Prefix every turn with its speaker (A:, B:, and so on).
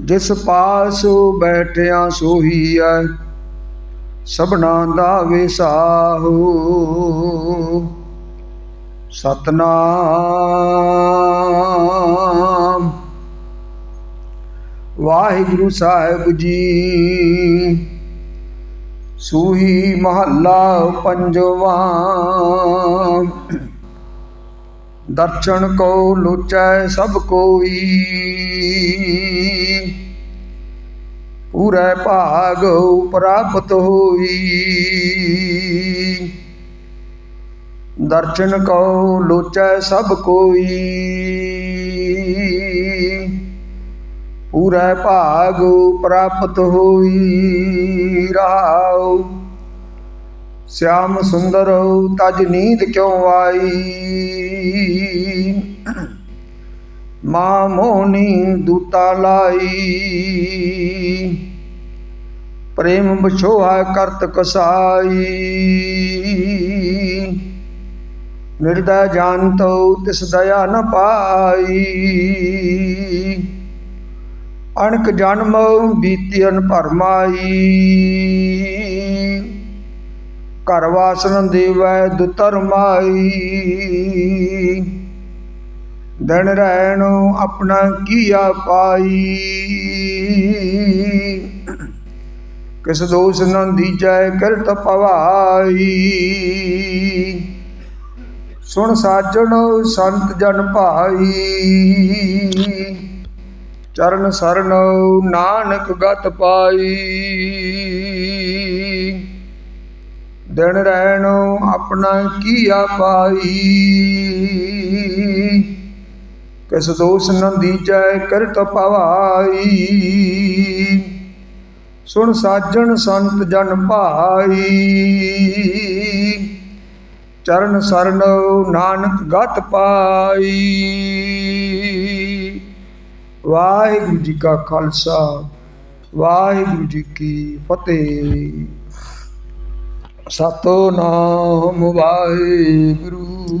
A: ਜਿਸ ਪਾਸ ਬੈਠਿਆ ਸੋਈ ਐ, ਸਭਨਾ ਦਾ ਵਿਸਾਹੂ ਸਤਨਾਮ। ਵਾਹਿਗੁਰੂ ਸਾਹਿਬ ਜੀ, ਸੂਹੀ ਮਹੱਲਾ ਪੰਜਵਾਂ। ਦਰਸ਼ਨ ਕੋ ਲੋਚੈ ਸਭ ਕੋਈ। ਪੂਰੇ ਭਾਗ ਪ੍ਰਾਪਤ ਹੋਈ। ਦਰਸ਼ਨ ਕੋ ਲੋਚੈ ਸਭ ਕੋਈ। ਪੂਰੇ ਭਾਗ ਪ੍ਰਾਪਤ ਹੋਈ ਰਾਉ ਸ਼ਿਆਮ ਸੁੰਦਰ ਤਜ ਨੀਂਦ ਕਿਉ ਆਈ? ਮਾਂ ਮੋਹਨੀ ਦੂਤਾ ਲਾਈ। ਪ੍ਰੇਮ ਵਿਛੋਹਾ ਕਰਤ ਕਸਾਈ। ਨਿਰਦਾ ਜਾਣਤੋ ਤਿਸ ਦਇਆ ਨ ਪਾਈ। ਅਣਕ ਜਨਮ ਬੀਤੀਨ ਭਰਮਾਈ ਘਰ ਵਾਸਨ ਦੇਵੈ ਦੁਤਰ ਮਾਈ। ਦਿਨ ਰਹਿਣ ਆਪਣਾ ਕੀਆ ਪਾਈ। ਕਿਸ ਦੋਸ ਨ ਦੀਜੈ ਕਰਤ ਪਵਾਈ। ਸੁਣ ਸਾਜਣ ਸੰਤ ਜਨ ਭਾਈ। ਚਰਨ ਸਰਨ ਨਾਨਕ ਗਤ ਪਾਈ। ਦਿਨ ਰਹਿਣ ਆਪਣਾ ਕੀਆ ਪਾਈ। ਕਿਸ ਦੋਸ ਨ ਦੀਜੈ ਕਰਤ ਪਵਾਈ ਸੁਣ ਸਾਜਣ ਸੰਤ ਜਨ ਭਾਈ। ਚਰਨ ਸਰਨ ਨਾਨਕ ਗਤ ਪਾਈ। ਵਾਹਿਗੁਰੂ ਜੀ ਕਾ ਖਾਲਸਾ, ਵਾਹਿਗੁਰੂ ਜੀ ਕੀ ਫਤਿਹ। ਸਤਨਾਮ ਵਾਹਿਗੁਰੂ।